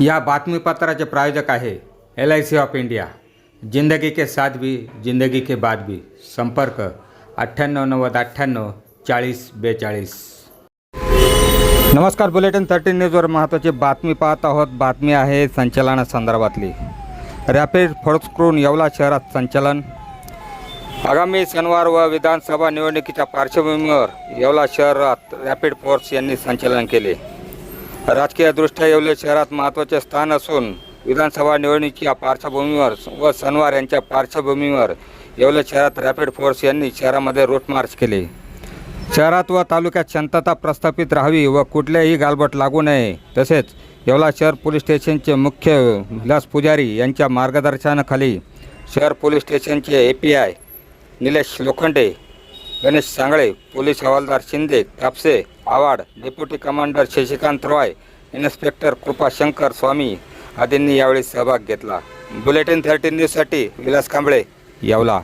या बातमीपत्राचे प्रायोजक आहे L I C of India जिंदगी के साथ भी जिंदगी के बाद भी. संपर्क अठ्ठ्याण्णव नव्वद अठ्ठ्याण्णव चाळीस बेचाळीस. नमस्कार बुलेटिन थर्टीन न्यूजवर महत्त्वाची बातमी पाहत आहोत. बातमी आहे संचलनासंदर्भातली रॅपिड फोर्सक्रून येवला शहरात संचलन. आगामी शनिवार व विधानसभा निवडणुकीच्या पार्श्वभूमीवर येवला शहरात रॅपिड फोर्स यांनी संचलन केले. राजकीयदृष्ट्या येवले शहरात महत्त्वाचे स्थान असून विधानसभा निवडणुकीच्या पार्श्वभूमीवर व सणवार यांच्या पार्श्वभूमीवर येवले शहरात रॅपिड फोर्स यांनी शहरामध्ये रूट मार्च केले. शहरात व तालुक्यात शांतता प्रस्थापित राहावी व कुठल्याही गालबट लागू नये तसेच येवला शहर पोलीस स्टेशनचे मुख्य विलास पुजारी यांच्या मार्गदर्शनाखाली शहर पोलीस स्टेशनचे A P I Nilesh Lokhande Ganesh Sangle police हवालदार Shinde Kapse Awad deputy commander Shashikant Roy inspector Kripashankar Swami आदींनी यावेळी सहभाग घेतला. बुलेटिन थर्टीन न्यूजसाठी विलास कांबळे येवला.